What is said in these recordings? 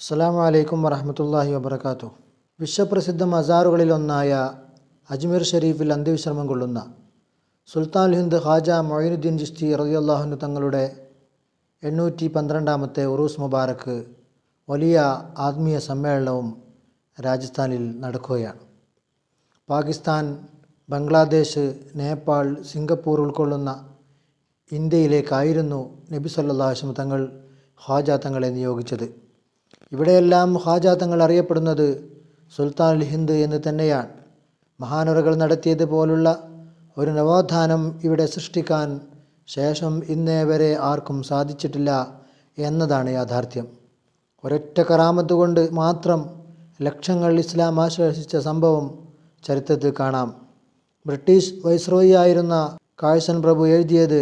അസ്സാം വലൈക്കും വറഹമത്തല്ലാഹി വബർക്കാത്തു വിശ്വപ്രസിദ്ധ മസാറുകളിലൊന്നായ അജ്മീർ ഷരീഫിൽ അന്ത്യവിശ്രമം കൊള്ളുന്ന സുൽത്താൻ ഹിന്ദ് ഖാജ മൊയിനുദ്ദീൻ ജിസ്തി റളിയല്ലാഹുനു തങ്ങളുടെ എണ്ണൂറ്റി പന്ത്രണ്ടാമത്തെ ഉറൂസ് മുബാറക്ക് വലിയ ആത്മീയ സമ്മേളനവും രാജസ്ഥാനിൽ നടക്കുകയാണ്. പാകിസ്ഥാൻ ബംഗ്ലാദേശ് നേപ്പാൾ സിംഗപ്പൂർ ഉൾക്കൊള്ളുന്ന ഇന്ത്യയിലേക്കായിരുന്നു നബി അലൈഹി തങ്ങൾ ഹാജ തങ്ങളെ നിയോഗിച്ചത്. ഇവിടെയെല്ലാം ഹാജാത്തങ്ങൾ തങ്ങൾ അറിയപ്പെടുന്നത് സുൽത്താൻ ഹിന്ദ് എന്ന് തന്നെയാണ്. മഹാനുറകൾ നടത്തിയതുപോലുള്ള ഒരു നവോത്ഥാനം ഇവിടെ സൃഷ്ടിക്കാൻ ശേഷം ഇന്നേ വരെ ആർക്കും സാധിച്ചിട്ടില്ല എന്നതാണ് യാഥാർത്ഥ്യം. ഒരൊറ്റ കറാമത്ത് കൊണ്ട് മാത്രം ലക്ഷങ്ങൾ ഇസ്ലാം ആശ്വസിച്ച സംഭവം ചരിത്രത്തിൽ കാണാം. ബ്രിട്ടീഷ് വൈസ്രോയി ആയിരുന്ന കാഴ്സൻ പ്രഭു എഴുതിയത്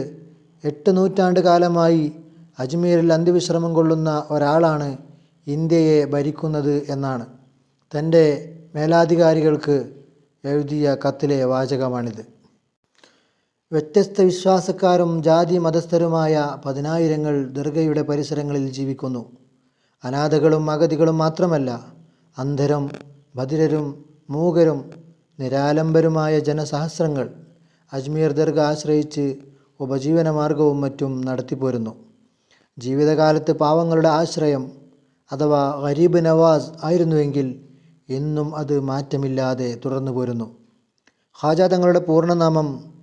എട്ട് നൂറ്റാണ്ട് കാലമായി അജ്മീരിൽ അന്ത്യവിശ്രമം കൊള്ളുന്ന ഒരാളാണ് ഇന്ത്യയെ ഭരിക്കുന്നത് എന്നാണ്. തന്റെ മേലാധികാരികൾക്ക് എഴുതിയ കത്തിലെ വാചകമാണിത്. വ്യത്യസ്ത വിശ്വാസക്കാരും ജാതി മതസ്ഥരുമായ പതിനായിരങ്ങൾ ദുർഗയുടെ പരിസരങ്ങളിൽ ജീവിക്കുന്നു. അനാഥകളും അഗതികളും മാത്രമല്ല അന്ധരും ബധിരരും മൂകരും നിരാലംബരുമായ ജനസഹസ്രങ്ങൾ അജ്മീർ ദർഗ ആശ്രയിച്ച് ഉപജീവനമാർഗവും മറ്റും നടത്തിപ്പോരുന്നു. ജീവിതകാലത്ത് പാവങ്ങളുടെ ആശ്രയം അഥവാ ഗരീബ് നവാസ് ആയിരുന്നുവെങ്കിൽ എന്നും അത് മാറ്റമില്ലാതെ തുടർന്നു പോരുന്നു. ഖാജ തങ്ങളുടെ പൂർണനാമം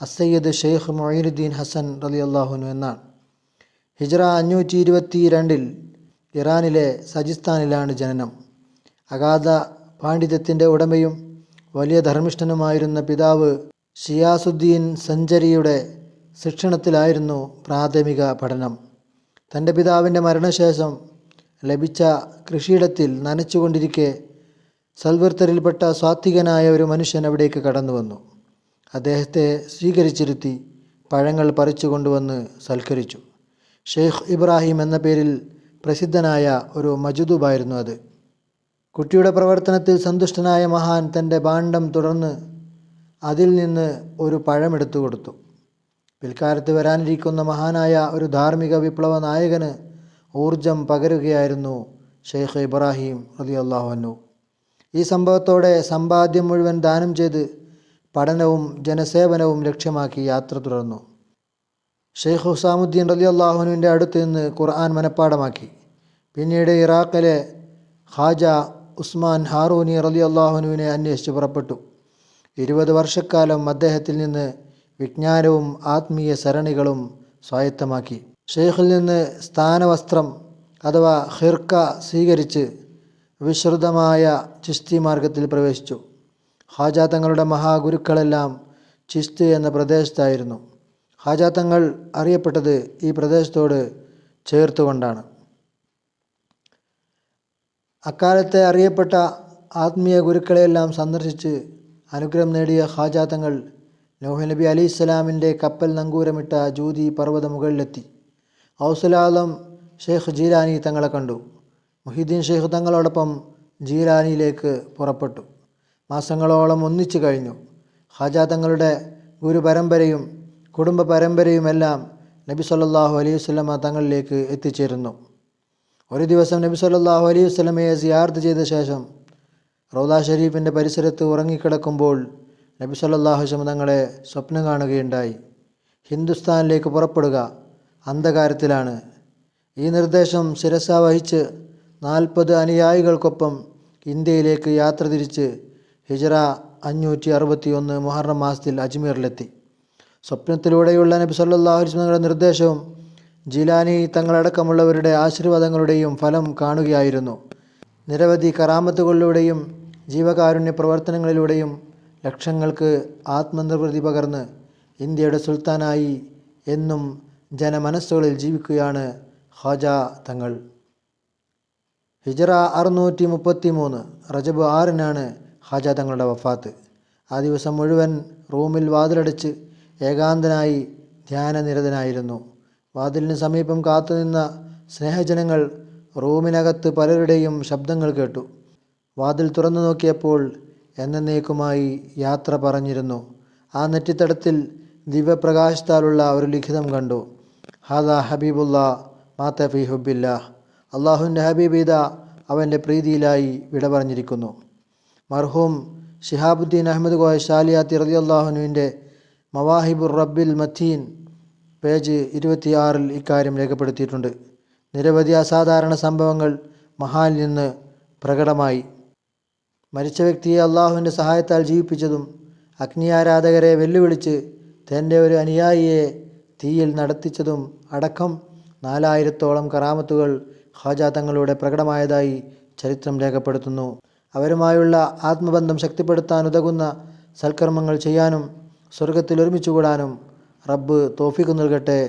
അസയ്യദ് ഷെയ്ഖ് മൊയ്നുദ്ദീൻ ഹസൻ റലി അള്ളാഹുനു എന്നാണ്. ഹിജ്റ അഞ്ഞൂറ്റി ഇരുപത്തി രണ്ടിൽ ഇറാനിലെ സജിസ്ഥാനിലാണ് ജനനം. അഗാധ പാണ്ഡിത്യത്തിന്റെ ഉടമയും വലിയ ധർമ്മിഷ്ഠനുമായിരുന്ന പിതാവ് ഷിയാസുദ്ദീൻ സഞ്ചരിയുടെ ശിക്ഷണത്തിലായിരുന്നു പ്രാഥമിക പഠനം. തന്റെ പിതാവിന്റെ മരണശേഷം ലഭിച്ച കൃഷിയിടത്തിൽ നനച്ചുകൊണ്ടിരിക്കെ സൽവർത്തരിൽപ്പെട്ട സാത്വികനായ ഒരു മനുഷ്യൻ അവിടേക്ക് കടന്നു വന്നു അദ്ദേഹത്തെ സ്വീകരിച്ചിരുത്തി പഴങ്ങൾ പറിച്ചു കൊണ്ടുവന്ന് സൽക്കരിച്ചു. ഷെയ്ഖ് ഇബ്രാഹിം എന്ന പേരിൽ പ്രസിദ്ധനായ ഒരു മജുദൂബായിരുന്നു അത്. കുട്ടിയുടെ പ്രവർത്തനത്തിൽ സന്തുഷ്ടനായ മഹാൻ തന്റെ ഭാണ്ഡം തുടർന്ന് അതിൽ നിന്ന് ഒരു പഴമെടുത്തു കൊടുത്തു. പിൽക്കാലത്ത് വരാനിരിക്കുന്ന മഹാനായ ഒരു ധാർമ്മിക വിപ്ലവ നായകന് ഊർജം പകരുകയായിരുന്നു ഷെയ്ഖ് ഇബ്രാഹിം അലി അള്ളാഹുനു ഈ സംഭവത്തോടെ സമ്പാദ്യം മുഴുവൻ ദാനം ചെയ്ത് പഠനവും ജനസേവനവും ലക്ഷ്യമാക്കി യാത്ര തുടർന്നു. ഷെയ്ഖ് ഹുസാമുദ്ദീൻ അലി അള്ളാഹുനുവിന്റെ അടുത്ത് നിന്ന് ഖുർആൻ മനഃപ്പാടമാക്കി പിന്നീട് ഇറാഖിലെ ഹാജ ഉസ്മാൻ ഹാറൂനി അലി അള്ളാഹുനുവിനെ അന്വേഷിച്ച് പുറപ്പെട്ടു. ഇരുപത് വർഷക്കാലം അദ്ദേഹത്തിൽ നിന്ന് വിജ്ഞാനവും ആത്മീയ സരണികളും സ്വായത്തമാക്കി. ഷെയ്ഖിൽ നിന്ന് സ്ഥാനവസ്ത്രം അഥവാ ഹിർക്ക സ്വീകരിച്ച് വിശ്രുതമായ ചിസ്തി മാർഗത്തിൽ പ്രവേശിച്ചു. ഹാജാത്തങ്ങളുടെ തങ്ങളുടെ മഹാഗുരുക്കളെല്ലാം ചിസ്തി എന്ന പ്രദേശത്തായിരുന്നു. ഹാജാത്തങ്ങൾ തങ്ങൾ അറിയപ്പെട്ടത് ഈ പ്രദേശത്തോട് ചേർത്തുകൊണ്ടാണ്. അക്കാലത്തെ അറിയപ്പെട്ട ആത്മീയ ഗുരുക്കളെയെല്ലാം സന്ദർശിച്ച് അനുഗ്രഹം നേടിയ ഹാജാത്തങ്ങൾ തങ്ങൾ നബി അലി ഇസ്ലാമിന്റെ കപ്പൽ നങ്കൂരമിട്ട ജൂതി പർവത മുകളിലെത്തി. ഔസുലാലം ഷെയ്ഖ് ജീലാനി തങ്ങളെ കണ്ടു. മുഹിദ്ദീൻ ഷെയ്ഖ് തങ്ങളോടൊപ്പം ജീലാനിയിലേക്ക് പുറപ്പെട്ടു. മാസങ്ങളോളം ഒന്നിച്ചു കഴിഞ്ഞു. ഹാജ തങ്ങളുടെ ഗുരുപരമ്പരയും കുടുംബ പരമ്പരയുമെല്ലാം നബി സല്ലാഹു അലൈഹി വസ്ലമ തങ്ങളിലേക്ക് എത്തിച്ചേരുന്നു. ഒരു ദിവസം നബി സല്ലാഹു അലൈഹി വസ്ലമയെ സിയാർത്ത് ചെയ്ത ശേഷം റൗദ ഷരീഫിന്റെ പരിസരത്ത് ഉറങ്ങിക്കിടക്കുമ്പോൾ നബി സല്ലാഹു തങ്ങളെ സ്വപ്നം കാണുകയുണ്ടായി. ഹിന്ദുസ്ഥാനിലേക്ക് പുറപ്പെടുക അന്ധകാരത്തിലാണ്. ഈ നിർദ്ദേശം ശിരസ വഹിച്ച് നാൽപ്പത് അനുയായികൾക്കൊപ്പം ഇന്ത്യയിലേക്ക് യാത്ര തിരിച്ച് ഹിജറ അഞ്ഞൂറ്റി അറുപത്തി ഒന്ന് മുഹറം മാസത്തിൽ അജ്മീറിലെത്തി. സ്വപ്നത്തിലൂടെയുള്ള നബി സല്ലാ വസ്ലങ്ങളുടെ നിർദ്ദേശവും ജിലാനി തങ്ങളടക്കമുള്ളവരുടെ ആശീർവാദങ്ങളുടെയും ഫലം കാണുകയായിരുന്നു. നിരവധി കറാമത്തുകളിലൂടെയും ജീവകാരുണ്യ പ്രവർത്തനങ്ങളിലൂടെയും ലക്ഷങ്ങൾക്ക് ആത്മനിർവൃതി പകർന്ന് ഇന്ത്യയുടെ സുൽത്താനായി എന്നും ജനമനസ്സുകളിൽ ജീവിക്കുകയാണ് ഖാജ തങ്ങൾ. ഹിജറ അറുന്നൂറ്റി മുപ്പത്തി മൂന്ന് റജബ് ആറിനാണ് ഖാജ തങ്ങളുടെ വഫാത്ത്. ആ ദിവസം മുഴുവൻ റൂമിൽ വാതിലടച്ച് ഏകാന്തനായി ധ്യാനനിരതനായിരുന്നു. വാതിലിന് സമീപം കാത്തുനിന്ന സ്നേഹജനങ്ങൾ റൂമിനകത്ത് പലരുടെയും ശബ്ദങ്ങൾ കേട്ടു. വാതിൽ തുറന്നു നോക്കിയപ്പോൾ എന്നേക്കുമായി യാത്ര പറഞ്ഞിരുന്നു. ആ നെറ്റിത്തടത്തിൽ ദിവ്യപ്രകാശത്താലുള്ള ഒരു ലിഖിതം കണ്ടു. ഹാദ ഹബീബുല്ല മാത്തഫി ഹുബില്ല അള്ളാഹുവിന്റെ ഹബീബീദ അവന്റെ പ്രീതിയിലായി വിട പറഞ്ഞിരിക്കുന്നു. മർഹൂം ഷിഹാബുദ്ദീൻ അഹമ്മദ് ഗോയ ഷാലിയാത്തി റതി അള്ളാഹുനുവിന്റെ മവാഹിബുർ റബ്ബിൽ മത്തീൻ പേജ് ഇരുപത്തിയാറിൽ ഇക്കാര്യം രേഖപ്പെടുത്തിയിട്ടുണ്ട്. നിരവധി അസാധാരണ സംഭവങ്ങൾ മഹാനിൽ നിന്ന് പ്രകടമായി. മരിച്ച വ്യക്തിയെ അള്ളാഹുവിന്റെ സഹായത്താൽ ജീവിപ്പിച്ചതും അഗ്നിയാരാധകരെ വെല്ലുവിളിച്ച് തന്റെ ഒരു അനുയായിയെ തീയിൽ നടത്തിച്ചതും അടക്കം നാലായിരത്തോളം കറാമത്തുകൾ ഖാജ തങ്ങളുടെ പ്രകടമായതായി ചരിത്രം രേഖപ്പെടുത്തുന്നു. അവരുമായുള്ള ആത്മബന്ധം ശക്തിപ്പെടുത്താൻ ഉതകുന്ന സൽക്കർമ്മങ്ങൾ ചെയ്യാനും സ്വർഗത്തിൽ ഒരുമിച്ചുകൂടാനും റബ്ബ് തോഫിക്ക് നൽകട്ടെ.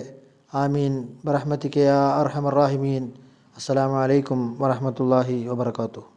ആമീൻ. ബറഹ്മത്തിക്കയ അർഹമറാഹിമീൻ അസ്സലാമു അലൈക്കും വറഹമത്തല്ലാഹി വബർക്കാത്തു